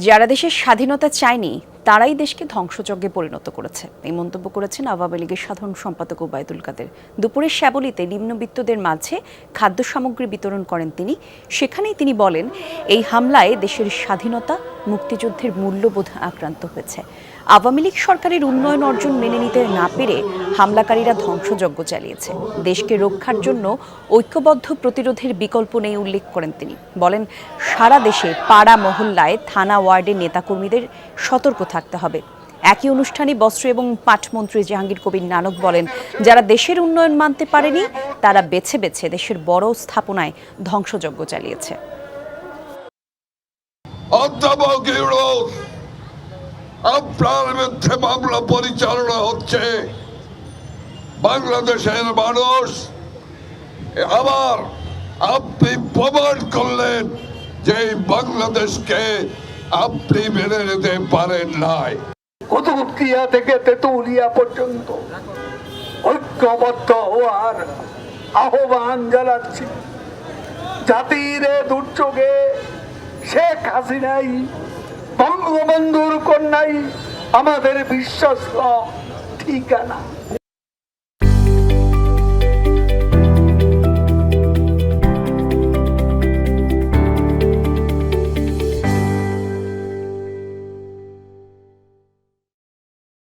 যারা দেশের স্বাধীনতা চায়নি তারাই দেশকে ধ্বংসযজ্ঞে পরিণত করেছে। এই মন্তব্য করেছেন আওয়ামী লীগের সাধারণ সম্পাদক ওবায়দুল কাদের। দুপুরের শ্যাবলীতে নিম্নবিত্তদের মাঝে খাদ্য সামগ্রী বিতরণ করেন তিনি। সেখানেই তিনি বলেন, এই হামলায় দেশের স্বাধীনতা, মুক্তিযুদ্ধের মূল্যবোধ আক্রান্ত হয়েছে। আওয়ামী লীগ সরকারের উন্নয়ন অর্জন মেনে নিতে না পেরে হামলাকারীরা ধ্বংসযজ্ঞ চালিয়েছে। দেশকে রক্ষার জন্য ঐক্যবদ্ধ প্রতিরোধের বিকল্প নেই উল্লেখ করেন তিনি। বলেন, সারা দেশে পাড়া মহল্লায় থানা ওয়ার্ডের নেতাকর্মীদের সতর্ক থাকতে হবে। একই অনুষ্ঠানে বস্ত্র এবং পাটমন্ত্রী জাহাঙ্গীর কবির নানক বলেন, যারা দেশের উন্নয়ন মানতে পারেনি, তারা বেছে বেছে দেশের বড় স্থাপনায় ধ্বংসযজ্ঞ চালিয়েছে। অধ্যাপক আপনার মিথ্যে মামলা পরিচালনা হচ্ছে। বাংলাদেশের মানুষ আবার আপনি প্রমাণ করলেন যে বাংলাদেশকে আপনি মেনে নিতে পারেন নাই। কুতুবদিয়া থেকে তেতুলিয়া পর্যন্ত ঐক্যবদ্ধ হওয়ার আহ্বান জানাচ্ছি। জাতির দুর্যোগে শেখ হাসিনাই বঙ্গবন্ধুর কন্যাই আমাদের বিশ্বস্ত ঠিকানা।